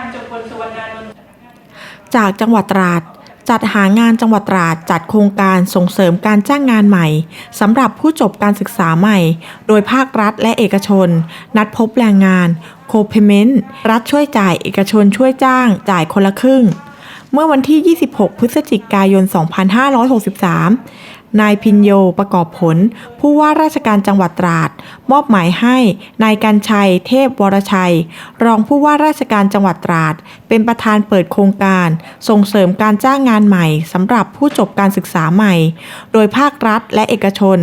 ารจงพลสวรรณาจากจังหวัดตราดจัดหางานจังหวัดตราดจัดโครงการส่งเสริมการจ้างงานใหม่สำหรับผู้จบการศึกษาใหม่ โดยภาครัฐและเอกชน นัดพบแรงงาน โคเปเมนต์รัฐช่วยจ่ายเอกชนช่วยจ้าง จ่ายคนละครึ่ง เมื่อวันที่ 26 พฤศจิกายน 2563 นายพินโยประกอบผล ผู้ว่าราชการจังหวัดตราด มอบหมายให้ นายกันชัย เทพวรชัย รองผู้ว่าราชการจังหวัดตราด เป็นประธานเปิดโครงการ ส่งเสริมการจ้างงานใหม่สำหรับผู้จบการศึกษาใหม่ โดยภาครัฐและเอกชน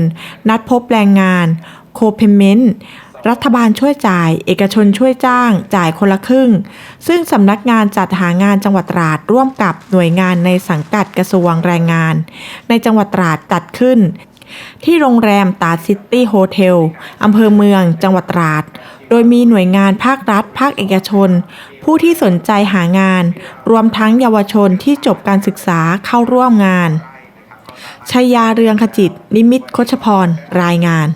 นัดพบแรงงาน โคเพเมนต์ รัฐบาลช่วยจ่าย เอกชนช่วยจ้าง จ่ายคนละครึ่ง ซึ่งสำนักงานจัดหางานจังหวัดตราดร่วมกับหน่วยงานในสังกัดกระทรวงแรงงาน ในจังหวัดตราดจัดขึ้น ที่โรงแรมตาซิตี้โฮเทลอำเภอเมือง จังหวัดตราด โดยมีหน่วยงานภาครัฐ ภาคเอกชน ผู้ที่สนใจหางาน รวมทั้งเยาวชนที่จบการศึกษาเข้าร่วมงานชยาเรืองขจิต นิมิตรคชพร รายงาน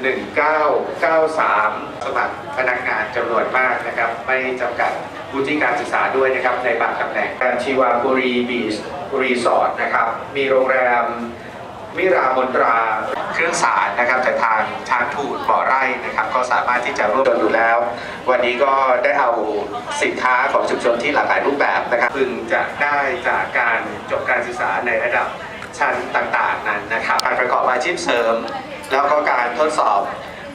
1993 สมัครพนักงานจำนวนมากนะครับ ไม่จำกัดวุฒิการศึกษาด้วยนะครับ ในบางตำแหน่งการชีวาบุรีบีชรีสอร์ทนะครับ มีโรงแรมมิรามนตราเครื่องสารนะครับจากทางทางทูตบ่อไร่นะครับ ก็สามารถที่จะร่วมกันอยู่แล้ว วันนี้ก็ได้เอาสินค้าของชุมชนที่หลากหลายรูปแบบนะครับ พึงจะได้จากการจบการศึกษาในระดับ ชั้นต่างๆนั้นนะครับ การประกอบอาชีพเสริม แล้วก็การทดสอบ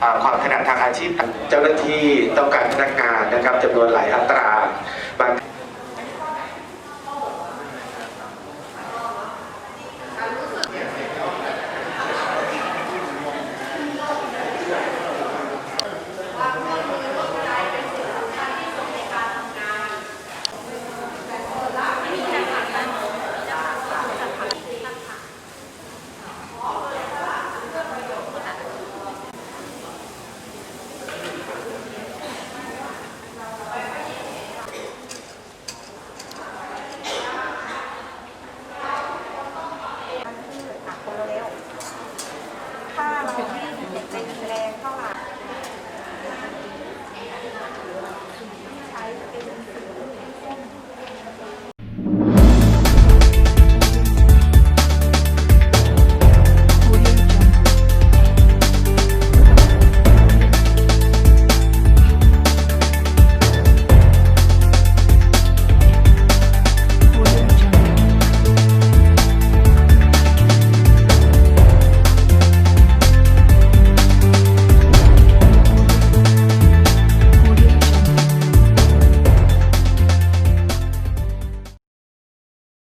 อความถนัดทางอาชีพ เจ้าหน้าที่ต้องการพนักงานนะครับจำนวนหลายอัตราบาง